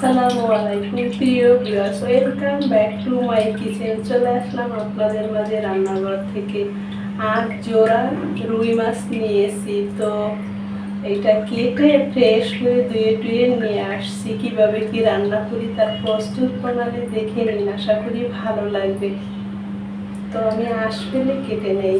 আসসালামু আলাইকুম, প্রিয় viewers, welcome back to my kitchen. চলে আসলাম আপনাদের মাঝে রান্নাঘর থেকে আর জোড়া রুই মাছ নিয়ে এসেছি তো এটা কেটে ফ্রেশ করে ধুয়ে টুয়ে নিয়ে আসছি। কীভাবে কি রান্না করি তার প্রস্তুত প্রণালী দেখে নিন, আশা করি ভালো লাগবে। তো আমি আসলে কেটে নেই।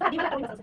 রুই মাছ ভাজি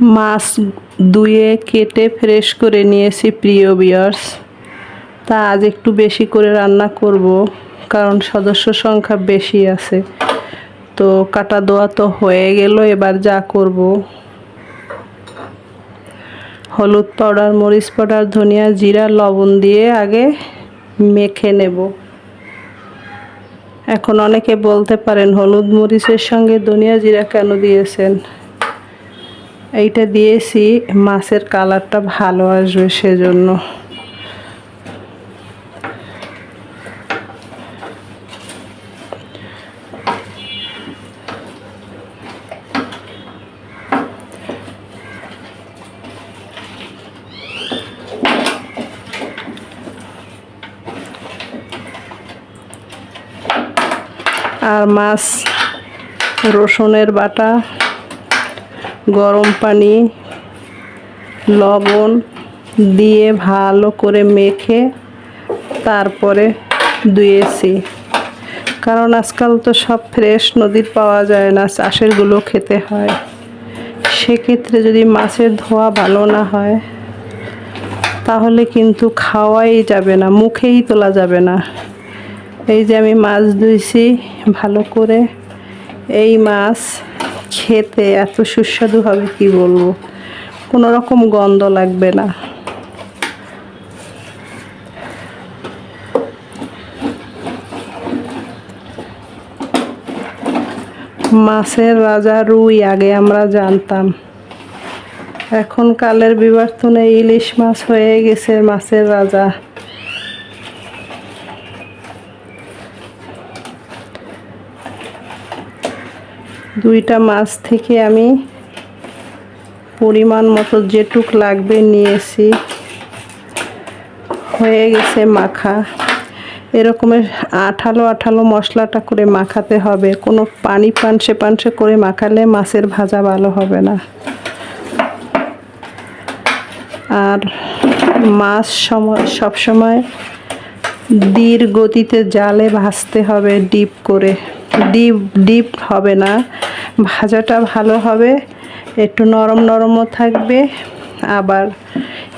মাছ ধুয়ে কেটে ফ্রেশ করে নিয়েছি প্রিয় বিয়ার্স তা আজ একটু বেশি করে রান্না করব, কারণ সদস্য সংখ্যা বেশি আছে। তো কাটা দোয়া তো হয়ে গেল, এবার যা করব। হলুদ পাউডার, মরিচ পাউডার, ধনিয়া জিরা, লবণ দিয়ে আগে মেখে নেব। এখন অনেকে বলতে পারেন, হলুদ মরিচের সঙ্গে ধনিয়া জিরা কেন দিয়েছেন? এইটা দিয়েছি মাছের কালারটা ভালো আসবে সেজন্য। আর মাছ রসুনের বাটা। গরম পানি, লবণ দিয়ে ভালো করে মেখে তারপরে ধুয়েছি। কারণ আজকাল তো সব ফ্রেশ নদীর পাওয়া যায় না, চাষেরগুলো খেতে হয়। সেক্ষেত্রে যদি মাছের ধোয়া ভালো না হয়, তাহলে কিন্তু খাওয়াই যাবে না, মুখেই তোলা যাবে না। এই যে আমি মাছ ধুইছি, ভালো করে। এই মাছ খেতে এত সুস্বাদু হবে, কি বলব? কোনো রকম গন্ধ লাগবে না। মাছের রাজা রুই আগে আমরা জানতাম। এখন কালের বিবর্তনে ইলিশ মাছ হয়ে গেছে মাছের রাজা। দুইটা মাছ থেকে আমি পরিমাণ মতো যেটুক লাগবে নিয়েছি। হয়ে গেছে মাখা। এরকমের আঠালো আঠালো মশলাটা করে মাখাতে হবে। কোনো পানি পানসে পানসে করে মাখালে মাছের ভাজা ভালো হবে না। আর মাছ সময় সবসময় ধীর গতিতে জালে ভাজতে হবে ডিপ করে। ডিপ ডিপ হবে না। ভাজাটা ভালো হবে, একটু নরম নরমও থাকবে, আবার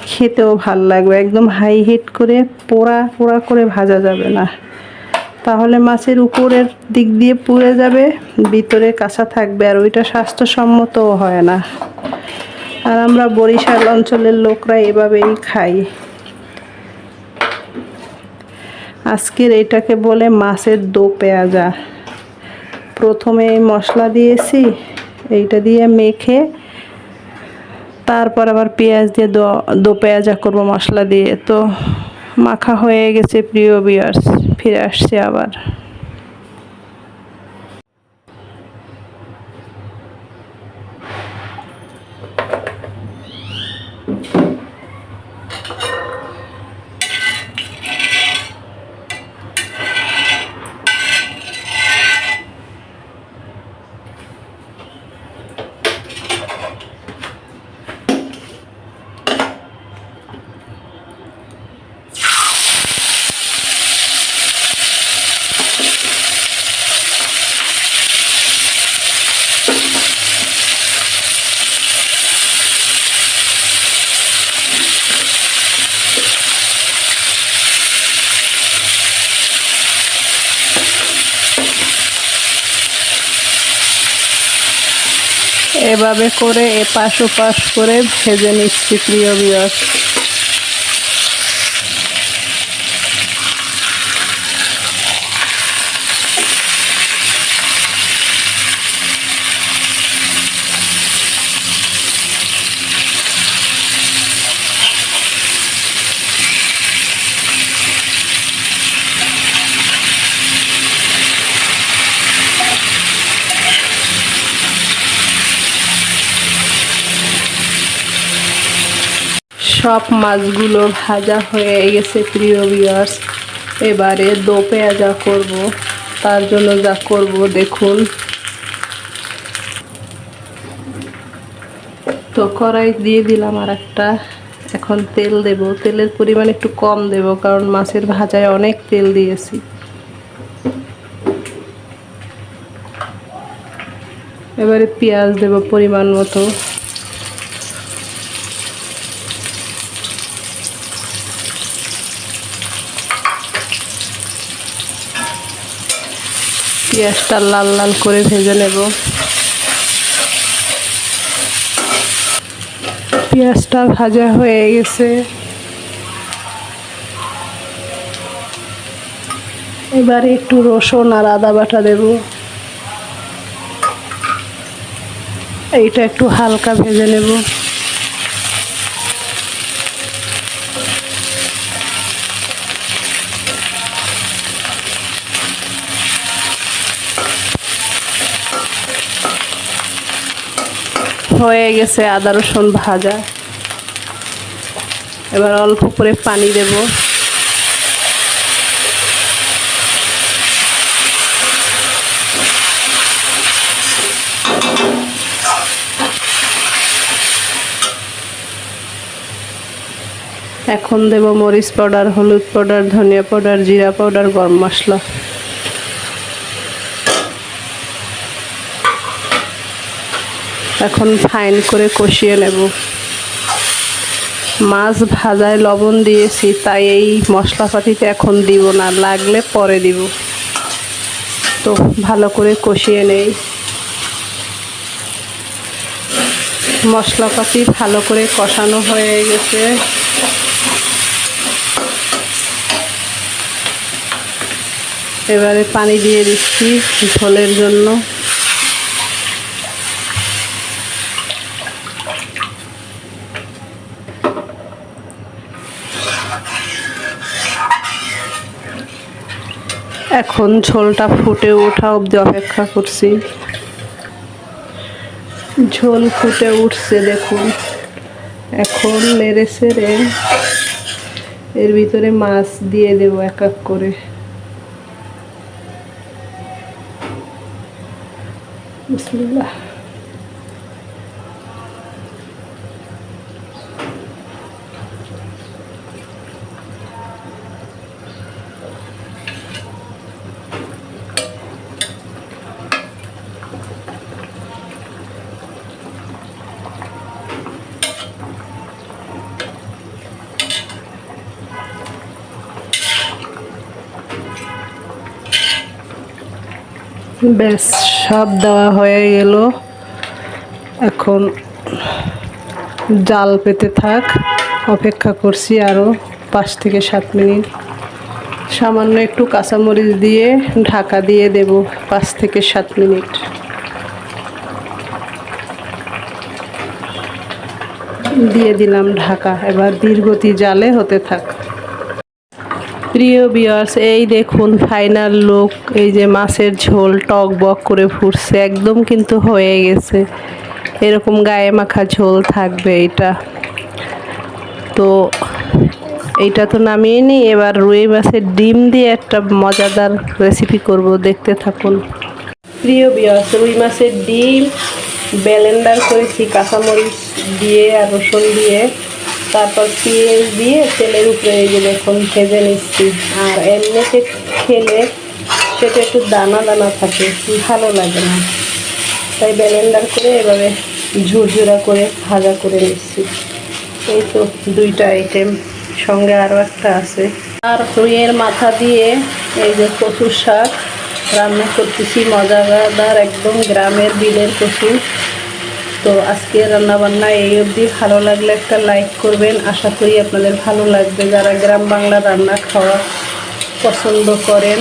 খেতেও ভালো লাগবে, একদম হাই হিট করে পোড়া পোড়া করে ভাজা যাবে না। তাহলে মাছের উপরের দিক দিয়ে পুড়ে যাবে, ভিতরে কাঁচা থাকবে, আর ওইটা স্বাস্থ্যসম্মতও হয় না। আর আমরা বরিশাল অঞ্চলের লোকরা এভাবেই খাই। আজকের এটাকে বলে মাছের দো পেঁয়াজা। প্রথমে মশলা দিয়েছি, এইটা দিয়ে মেখে, তারপর আবার পেঁয়াজ দিয়ে দো পেঁয়াজা করব মশলা দিয়ে। তো মাখা হয়ে গেছে প্রিয় বিয়ার্স ফিরে আসছে আবার। এভাবে করে এপাশ ওপাশ করে ভেজে নিচ্ছি প্রিয় বিয়ার্স সব মাছগুলো ভাজা হয়ে গেছে, প্রিয় বিয়ার্স এবারে দো পেঁয়াজা করব, তার জন্য যা করব, দেখুন। তো কড়াই দিয়ে দিলাম আর একটা এখন তেল দেব। তেলের পরিমাণ একটু কম দেব, কারণ মাছের ভাজায় অনেক তেল দিয়েছি। এবারে পেঁয়াজ দেব পরিমাণ মতো। পেঁয়াজটা লাল লাল করে ভেজে নেব। পেঁয়াজটা ভাজা হয়ে গেছে। এবারে একটু রসুন আর আদা বাটা দেব। এইটা একটু হালকা ভেজে নেব। হয়ে গেছে আদা, রসুন ভাজা। এবার অল্প করে পানি দেব। এখন দেব মরিচ পাউডার, হলুদ পাউডার, ধনিয়া পাউডার, জিরা পাউডার, গরম মশলা। এখন ফাইন করে কষিয়ে নেব। মাছ ভাজায় লবণ দিয়েছি, তাই এই মশলাপাতিতে এখন দিব না, লাগলে পরে দিব। তো ভালো করে কষিয়ে নেই। মশলাপাতি ভালো করে কষানো হয়ে গেছে। এবারে পানি দিয়ে দিচ্ছি ঝোলের জন্য। এখন ঝোলটা ফুটে ওঠা অবধি অপেক্ষা করছি। ঝোল ফুটে উঠছে, দেখুন। এখন নেড়ে সেড়ে এর ভিতরে মাছ দিয়ে দেব এক এক করে। বিসমিল্লাহ। ব্যাস সব দেওয়া হয়ে গেল। এখন জাল পেতে থাক, অপেক্ষা করছি আরও পাঁচ থেকে সাত মিনিট। সামান্য একটু কাঁচামরিচ দিয়ে ঢাকা দিয়ে দেব পাঁচ থেকে সাত মিনিট। দিয়ে দিলাম ঢাকা, এবার দীর্ঘতি জালে হতে থাক। প্রিয় বিয়ার্স এই দেখুন ফাইনাল লুক এই যে মাছের ঝোল, টক বক করে ফুটছে, একদম কিন্তু হয়ে গেছে। এরকম গায়ে মাখা ঝোল থাকবে এটা। তো এইটা তো নামিয়ে নিই, এবার রুই মাছের ডিম দিয়ে একটা মজাদার রেসিপি করব, দেখতে থাকুন। প্রিয় বিয়ার্স রুই মাছের ডিম ব্লেন্ডার করেছি, কাঁচামরিচ দিয়ে আর রসুন দিয়ে। তারপর পেঁয়াজ দিয়ে তেলের উপরে এই যে দেখুন ভেজে নিচ্ছি। আর এমনিতে খেলে সেটা একটু দানা দানা থাকে, ভালো লাগে না। তাই ব্লেন্ডার করে এভাবে ঝুরঝুরা করে ভাজা করে নিচ্ছি। এই তো দুইটা আইটেম সঙ্গে আরও একটা আছে। আর রুইয়ের মাথা দিয়ে এই যে কচু শাক রান্না করতেছি, মজাদার, একদম গ্রামের বিলের কচু। তো আজকে রান্নাবান্না এই অবধি। ভালো লাগলে একটা লাইক করবেন। আশা করি আপনাদের ভালো লাগবে। যারা গ্রাম বাংলা রান্না খাওয়া পছন্দ করেন